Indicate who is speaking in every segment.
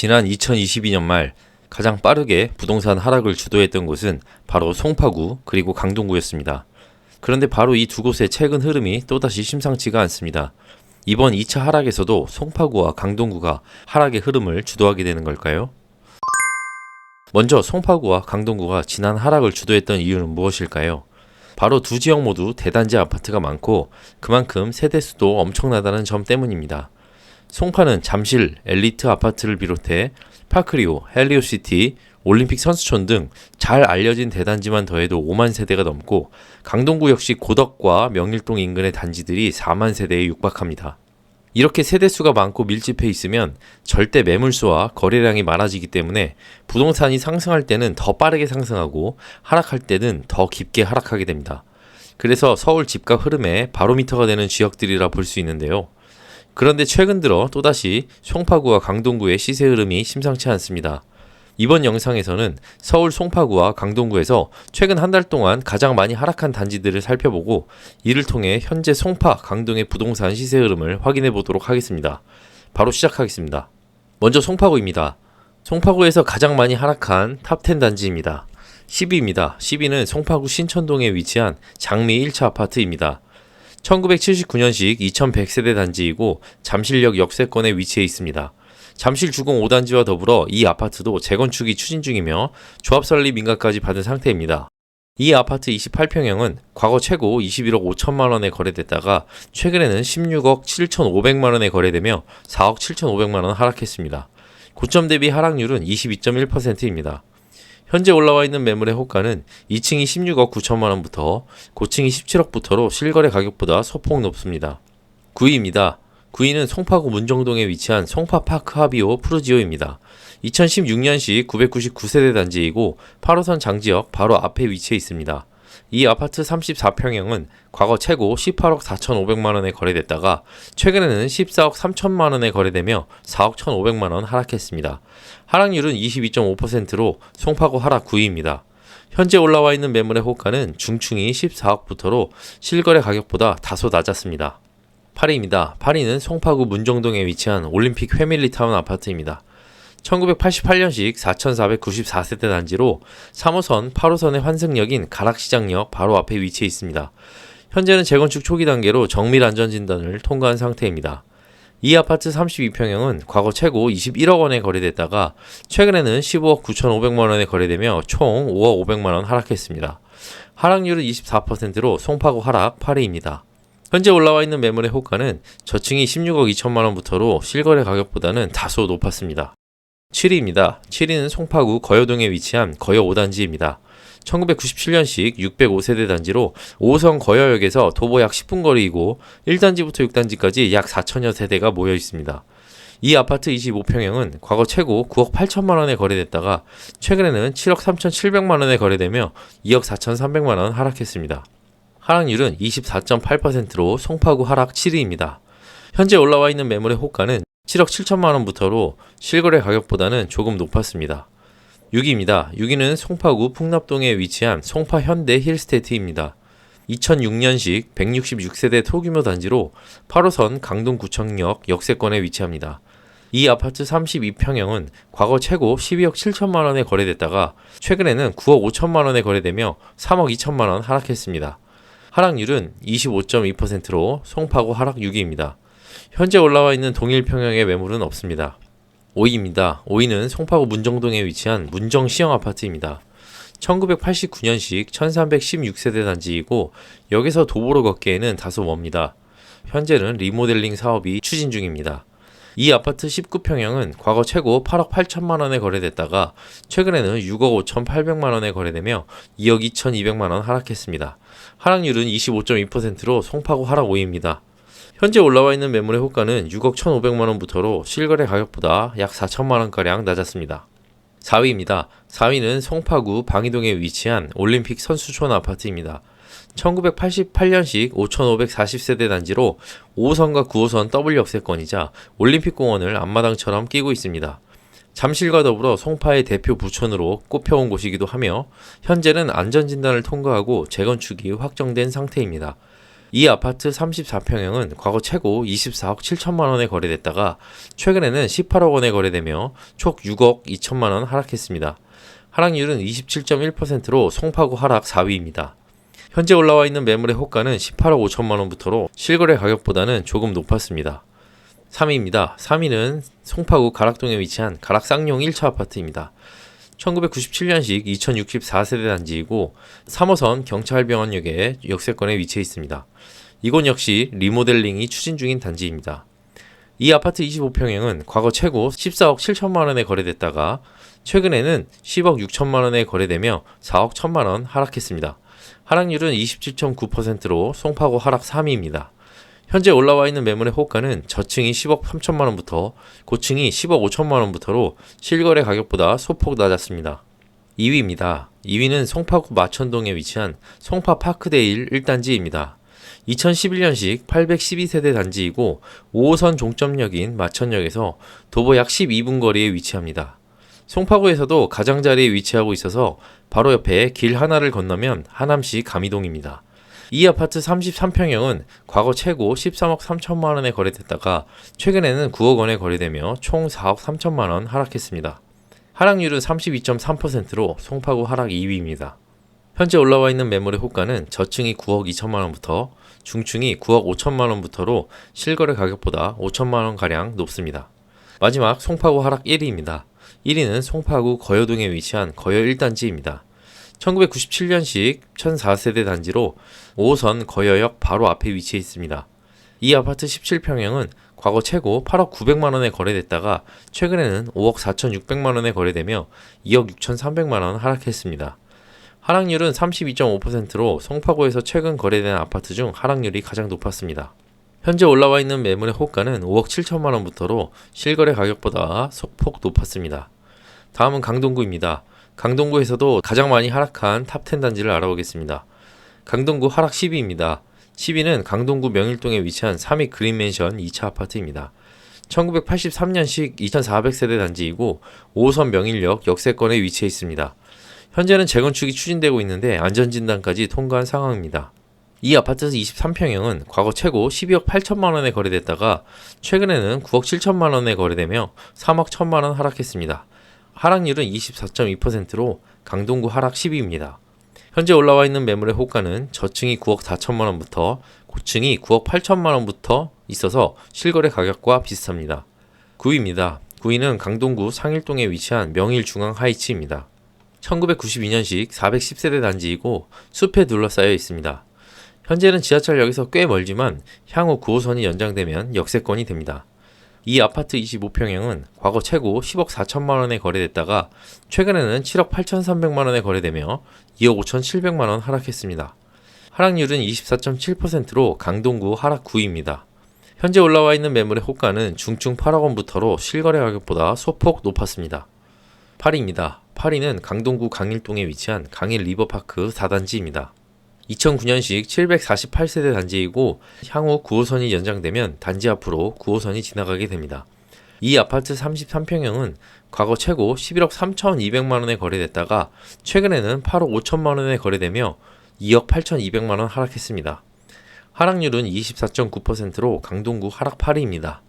Speaker 1: 지난 2022년 말 가장 빠르게 부동산 하락을 주도했던 곳은 바로 송파구 그리고 강동구였습니다. 그런데 바로 이 두 곳의 최근 흐름이 또다시 심상치가 않습니다. 이번 2차 하락에서도 송파구와 강동구가 하락의 흐름을 주도하게 되는 걸까요? 먼저 송파구와 강동구가 지난 하락을 주도했던 이유는 무엇일까요? 바로 두 지역 모두 대단지 아파트가 많고 그만큼 세대수도 엄청나다는 점 때문입니다. 송파는 잠실, 엘리트 아파트를 비롯해 파크리오, 헬리오시티, 올림픽 선수촌 등 잘 알려진 대단지만 더해도 5만 세대가 넘고 강동구 역시 고덕과 명일동 인근의 단지들이 4만 세대에 육박합니다. 이렇게 세대수가 많고 밀집해 있으면 절대 매물수와 거래량이 많아지기 때문에 부동산이 상승할 때는 더 빠르게 상승하고 하락할 때는 더 깊게 하락하게 됩니다. 그래서 서울 집값 흐름의 바로미터가 되는 지역들이라 볼 수 있는데요. 그런데 최근 들어 또다시 송파구와 강동구의 시세 흐름이 심상치 않습니다. 이번 영상에서는 서울 송파구와 강동구에서 최근 한 달 동안 가장 많이 하락한 단지들을 살펴보고 이를 통해 현재 송파, 강동의 부동산 시세 흐름을 확인해 보도록 하겠습니다. 바로 시작하겠습니다. 먼저 송파구입니다. 송파구에서 가장 많이 하락한 탑10 단지입니다. 10위입니다. 10위는 송파구 신천동에 위치한 장미 1차 아파트입니다. 1979년식 2100세대 단지이고 잠실역 역세권에 위치해 있습니다. 잠실 주공 5단지와 더불어 이 아파트도 재건축이 추진 중이며 조합 설립 인가까지 받은 상태입니다. 이 아파트 28평형은 과거 최고 21억 5천만 원에 거래됐다가 최근에는 16억 7천5백만 원에 거래되며 4억 7천5백만 원 하락했습니다. 고점 대비 하락률은 22.1%입니다. 현재 올라와 있는 매물의 호가는 2층이 16억 9천만 원부터 고층이 17억부터로 실거래 가격보다 소폭 높습니다. 9위입니다. 9위는 송파구 문정동에 위치한 송파파크 하비오 푸르지오입니다. 2016년식 999세대 단지이고 8호선 장지역 바로 앞에 위치해 있습니다. 이 아파트 34평형은 과거 최고 18억 4,500만 원에 거래됐다가 최근에는 14억 3천만 원에 거래되며 4억 1,500만 원 하락했습니다. 하락률은 22.5%로 송파구 하락 9위입니다. 현재 올라와 있는 매물의 호가는 중층이 14억부터로 실거래 가격보다 다소 낮았습니다. 8위입니다. 8위는 송파구 문정동에 위치한 올림픽 회밀리타운 아파트입니다. 1988년식 4,494세대 단지로 3호선, 8호선의 환승역인 가락시장역 바로 앞에 위치해 있습니다. 현재는 재건축 초기 단계로 정밀 안전 진단을 통과한 상태입니다. 이 아파트 32평형은 과거 최고 21억 원에 거래됐다가 최근에는 15억 9,500만 원에 거래되며 총 5억 500만 원 하락했습니다. 하락률은 24%로 송파구 하락 8위입니다. 현재 올라와 있는 매물의 호가는 저층이 16억 2천만 원부터로 실거래 가격보다는 다소 높았습니다. 7위입니다. 7위는 송파구 거여동에 위치한 거여 5단지입니다. 1997년식 605세대 단지로 5호선 거여역에서 도보 약 10분 거리이고 1단지부터 6단지까지 약 4천여 세대가 모여 있습니다. 이 아파트 25평형은 과거 최고 9억 8천만 원에 거래됐다가 최근에는 7억 3천7백만 원에 거래되며 2억 4천3백만 원 하락했습니다. 하락률은 24.8%로 송파구 하락 7위입니다. 현재 올라와 있는 매물의 호가는 7억 7천만 원부터로 실거래 가격보다는 조금 높았습니다. 6위입니다. 6위는 송파구 풍납동에 위치한 송파 현대 힐스테이트입니다. 2006년식 166세대 소규모 단지로 8호선 강동구청역 역세권에 위치합니다. 이 아파트 32평형은 과거 최고 12억 7천만 원에 거래됐다가 최근에는 9억 5천만 원에 거래되며 3억 2천만 원 하락했습니다. 하락률은 25.2%로 송파구 하락 6위입니다. 현재 올라와 있는 동일 평형의 매물은 없습니다. 5위입니다. 5위는 송파구 문정동에 위치한 문정 시형 아파트입니다. 1989년식 1316세대 단지이고 여기서 도보로 걷기에는 다소 멉니다. 현재는 리모델링 사업이 추진 중입니다. 이 아파트 19평형은 과거 최고 8억 8천만 원에 거래됐다가 최근에는 6억 5천 8백만 원에 거래되며 2억 2천 2백만 원 하락했습니다. 하락률은 25.2%로 송파구 하락 5위입니다. 현재 올라와 있는 매물의 호가는 6억 1,500만 원부터로 실거래 가격보다 약 4천만 원가량 낮았습니다. 4위입니다. 4위는 송파구 방이동에 위치한 올림픽 선수촌 아파트입니다. 1988년식 5,540세대 단지로 5호선과 9호선 더블 역세권이자 올림픽공원을 앞마당처럼 끼고 있습니다. 잠실과 더불어 송파의 대표 부촌으로 꼽혀온 곳이기도 하며 현재는 안전진단을 통과하고 재건축이 확정된 상태입니다. 이 아파트 34평형은 과거 최고 24억 7천만 원에 거래됐다가 최근에는 18억 원에 거래되며 총 6억 2천만 원 하락했습니다. 하락률은 27.1%로 송파구 하락 4위입니다. 현재 올라와 있는 매물의 호가는 18억 5천만 원부터로 실거래 가격보다는 조금 높았습니다. 3위입니다. 3위는 송파구 가락동에 위치한 가락 쌍용 1차 아파트입니다. 1997년식 2064세대 단지이고 3호선 경찰병원역에 역세권에 위치해 있습니다. 이곳 역시 리모델링이 추진 중인 단지입니다. 이 아파트 25평형은 과거 최고 14억 7천만 원에 거래됐다가 최근에는 10억 6천만 원에 거래되며 4억 1천만 원 하락했습니다. 하락률은 27.9%로 송파구 하락 3위입니다. 현재 올라와 있는 매물의 호가는 저층이 10억 3천만 원부터 고층이 10억 5천만 원부터로 실거래 가격보다 소폭 낮았습니다. 2위입니다. 2위는 송파구 마천동에 위치한 송파 파크데일 1단지입니다. 2011년식 812세대 단지이고 5호선 종점역인 마천역에서 도보 약 12분 거리에 위치합니다. 송파구에서도 가장자리에 위치하고 있어서 바로 옆에 길 하나를 건너면 하남시 가미동입니다. 이 아파트 33평형은 과거 최고 13억 3천만 원에 거래됐다가 최근에는 9억 원에 거래되며 총 4억 3천만 원 하락했습니다. 하락률은 32.3%로 송파구 하락 2위입니다. 현재 올라와 있는 매물의 호가는 저층이 9억 2천만 원부터 중층이 9억 5천만 원부터로 실거래 가격보다 5천만 원 가량 높습니다. 마지막 송파구 하락 1위입니다. 1위는 송파구 거여동에 위치한 거여 1단지입니다. 1997년식 1004세대 단지로 5호선 거여역 바로 앞에 위치해 있습니다. 이 아파트 17평형은 과거 최고 8억 900만 원에 거래됐다가 최근에는 5억 4,600만 원에 거래되며 2억 6,300만 원 하락했습니다. 하락률은 32.5%로 송파구에서 최근 거래된 아파트 중 하락률이 가장 높았습니다. 현재 올라와 있는 매물의 호가는 5억 7천만 원부터로 실거래 가격보다 소폭 높았습니다. 다음은 강동구입니다. 강동구에서도 가장 많이 하락한 탑10 단지를 알아보겠습니다. 강동구 하락 10위입니다. 10위는 강동구 명일동에 위치한 3위 그린맨션 2차 아파트입니다. 1983년식 2400세대 단지이고 5호선 명일역 역세권에 위치해 있습니다. 현재는 재건축이 추진되고 있는데 안전진단까지 통과한 상황입니다. 이 아파트 23평형은 과거 최고 12억 8천만 원에 거래됐다가 최근에는 9억 7천만 원에 거래되며 3억 1천만 원 하락했습니다. 하락률은 24.2%로 강동구 하락 10위입니다. 현재 올라와 있는 매물의 호가는 저층이 9억 4천만 원부터 고층이 9억 8천만 원부터 있어서 실거래 가격과 비슷합니다. 9위입니다. 9위는 강동구 상일동에 위치한 명일중앙 하이츠입니다. 1992년식 410세대 단지이고 숲에 둘러싸여 있습니다. 현재는 지하철역에서 꽤 멀지만 향후 9호선이 연장되면 역세권이 됩니다. 이 아파트 25평형은 과거 최고 10억 4천만 원에 거래됐다가 최근에는 7억 8천3백만 원에 거래되며 2억 5천 7백만 원 하락했습니다. 하락률은 24.7%로 강동구 하락 9위입니다. 현재 올라와 있는 매물의 호가는 중층 8억 원부터로 실거래 가격보다 소폭 높았습니다. 8위입니다. 8위는 강동구 강일동에 위치한 강일 리버파크 4단지입니다. 2009년식 748세대 단지이고 향후 9호선이 연장되면 단지 앞으로 9호선이 지나가게 됩니다. 이 아파트 33평형은 과거 최고 11억 3,200만 원에 거래됐다가 최근에는 8억 5천만 원에 거래되며 2억 8,200만 원 하락했습니다. 하락률은 24.9%로 강동구 하락 8위입니다.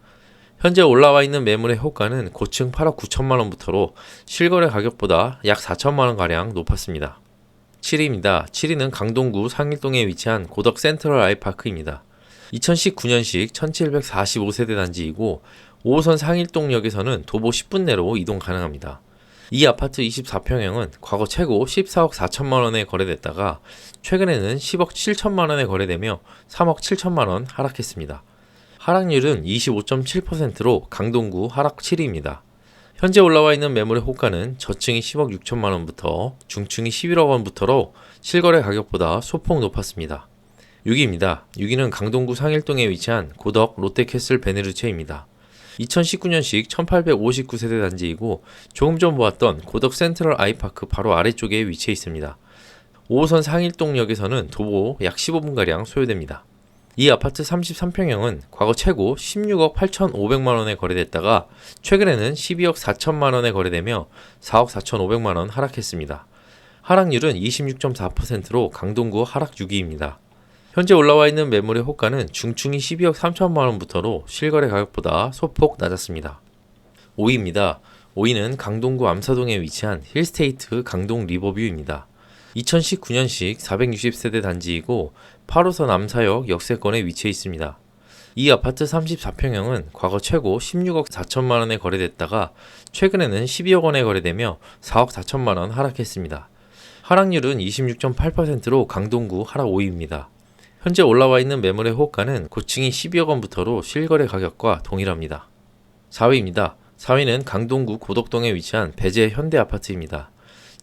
Speaker 1: 현재 올라와 있는 매물의 호가는 고층 8억 9천만 원부터로 실거래 가격보다 약 4천만 원 가량 높았습니다. 7위입니다. 7위는 강동구 상일동에 위치한 고덕 센트럴 아이파크입니다. 2019년식 1745세대 단지이고 5호선 상일동역에서는 도보 10분 내로 이동 가능합니다. 이 아파트 24평형은 과거 최고 14억 4천만 원에 거래됐다가 최근에는 10억 7천만 원에 거래되며 3억 7천만 원 하락했습니다. 하락률은 25.7%로 강동구 하락 7위입니다. 현재 올라와 있는 매물의 호가는 저층이 10억 6천만 원부터 중층이 11억 원부터로 실거래 가격보다 소폭 높았습니다. 6위입니다. 6위는 강동구 상일동에 위치한 고덕 롯데캐슬 베네르체입니다. 2019년식 1859세대 단지이고 조금 전 보았던 고덕 센트럴 아이파크 바로 아래쪽에 위치해 있습니다. 5호선 상일동역에서는 도보 약 15분가량 소요됩니다. 이 아파트 33평형은 과거 최고 16억 8,500만 원에 거래됐다가 최근에는 12억 4천만 원에 거래되며 4억 4,500만 원 하락했습니다. 하락률은 26.4%로 강동구 하락 6위입니다. 현재 올라와 있는 매물의 호가는 중충이 12억 3천만 원부터로 실거래 가격보다 소폭 낮았습니다. 5위입니다. 5위는 강동구 암사동에 위치한 힐스테이트 강동 리버뷰입니다. 2019년식 460세대 단지이고 8호선 암사역 역세권에 위치해 있습니다. 이 아파트 34평형은 과거 최고 16억 4천만 원에 거래됐다가 최근에는 12억 원에 거래되며 4억 4천만 원 하락했습니다. 하락률은 26.8%로 강동구 하락 5위입니다. 현재 올라와 있는 매물의 호가는 고층이 12억 원부터로 실거래 가격과 동일합니다. 4위입니다. 4위는 강동구 고덕동에 위치한 배재 현대 아파트입니다.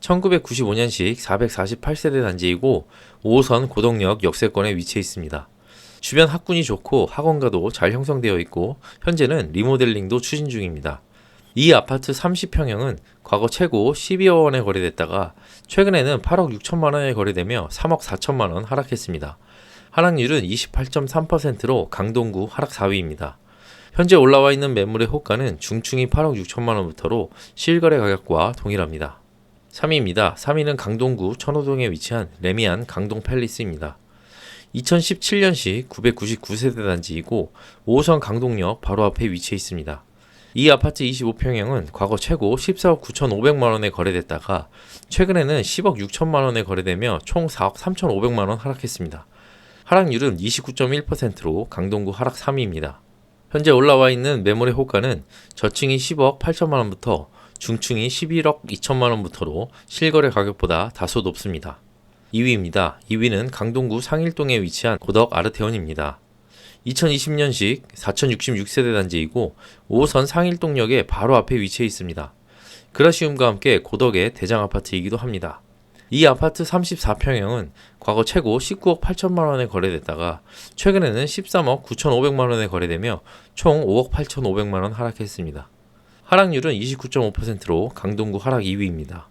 Speaker 1: 1995년식 448세대 단지이고 5호선 고덕역 역세권에 위치해 있습니다. 주변 학군이 좋고 학원가도 잘 형성되어 있고 현재는 리모델링도 추진 중입니다. 이 아파트 30평형은 과거 최고 12억 원에 거래됐다가 최근에는 8억 6천만 원에 거래되며 3억 4천만 원 하락했습니다. 하락률은 28.3%로 강동구 하락 4위입니다. 현재 올라와 있는 매물의 호가는 중충이 8억 6천만 원부터로 실거래 가격과 동일합니다. 3위입니다. 3위는 강동구 천호동에 위치한 레미안 강동 팰리스입니다. 2017년식 999세대 단지이고 5호선 강동역 바로 앞에 위치해 있습니다. 이 아파트 25평형은 과거 최고 14억 9,500만 원에 거래됐다가 최근에는 10억 6천만 원에 거래되며 총 4억 3,500만 원 하락했습니다. 하락률은 29.1%로 강동구 하락 3위입니다. 현재 올라와 있는 매물의 호가는 저층이 10억 8천만 원부터 중층이 11억 2천만 원부터로 실거래 가격보다 다소 높습니다. 2위입니다. 2위는 강동구 상일동에 위치한 고덕 아르테온입니다. 2020년식 4066세대 단지이고 5호선 상일동역의 바로 앞에 위치해 있습니다. 그라시움과 함께 고덕의 대장 아파트이기도 합니다. 이 아파트 34평형은 과거 최고 19억 8천만 원에 거래됐다가 최근에는 13억 9천 5백만 원에 거래되며 총 5억 8천 5백만 원 하락했습니다. 하락률은 29.5%로 강동구 하락 2위입니다.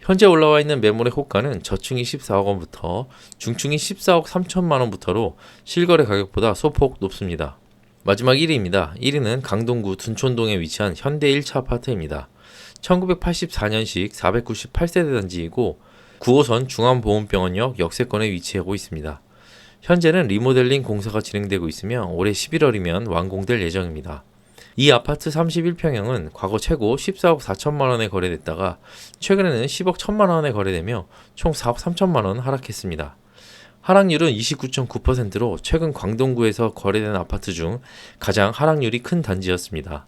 Speaker 1: 현재 올라와 있는 매물의 호가는 저층이 14억 원부터 중층이 14억 3천만 원부터로 실거래 가격보다 소폭 높습니다. 마지막 1위입니다. 1위는 강동구 둔촌동에 위치한 현대 1차 아파트입니다. 1984년식 498세대 단지이고 9호선 중앙보험병원역 역세권에 위치하고 있습니다. 현재는 리모델링 공사가 진행되고 있으며 올해 11월이면 완공될 예정입니다. 이 아파트 31평형은 과거 최고 14억 4천만 원에 거래됐다가 최근에는 10억 1천만 원에 거래되며 총 4억 3천만 원 하락했습니다. 하락률은 29.9%로 최근 광동구에서 거래된 아파트 중 가장 하락률이 큰 단지였습니다.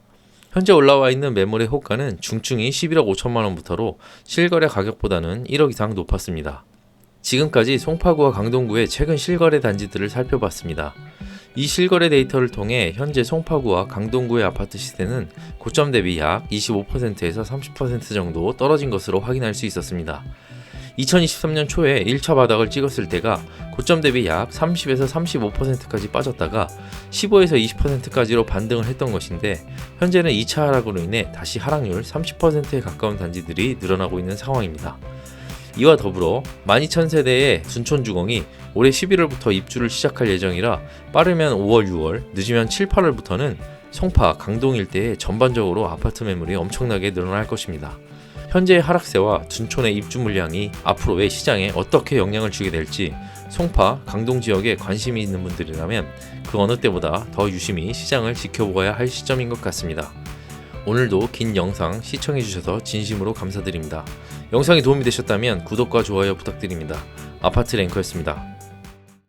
Speaker 1: 현재 올라와 있는 매물의 호가는 중층이 11억 5천만 원부터로 실거래 가격보다는 1억 이상 높았습니다. 지금까지 송파구와 강동구의 최근 실거래 단지들을 살펴봤습니다. 이 실거래 데이터를 통해 현재 송파구와 강동구의 아파트 시세는 고점 대비 약 25%에서 30% 정도 떨어진 것으로 확인할 수 있었습니다. 2023년 초에 1차 바닥을 찍었을 때가 고점 대비 약 30에서 35%까지 빠졌다가 15에서 20%까지로 반등을 했던 것인데 현재는 2차 하락으로 인해 다시 하락률 30%에 가까운 단지들이 늘어나고 있는 상황입니다. 이와 더불어 12,000세대의 순촌주공이 올해 11월부터 입주를 시작할 예정이라 빠르면 5월, 6월, 늦으면 7, 8월부터는 송파, 강동 일대에 전반적으로 아파트 매물이 엄청나게 늘어날 것입니다. 현재의 하락세와 둔촌의 입주 물량이 앞으로의 시장에 어떻게 영향을 주게 될지 송파, 강동 지역에 관심이 있는 분들이라면 그 어느 때보다 더 유심히 시장을 지켜보아야 할 시점인 것 같습니다. 오늘도 긴 영상 시청해주셔서 진심으로 감사드립니다. 영상이 도움이 되셨다면 구독과 좋아요 부탁드립니다. 아파트 랭커였습니다.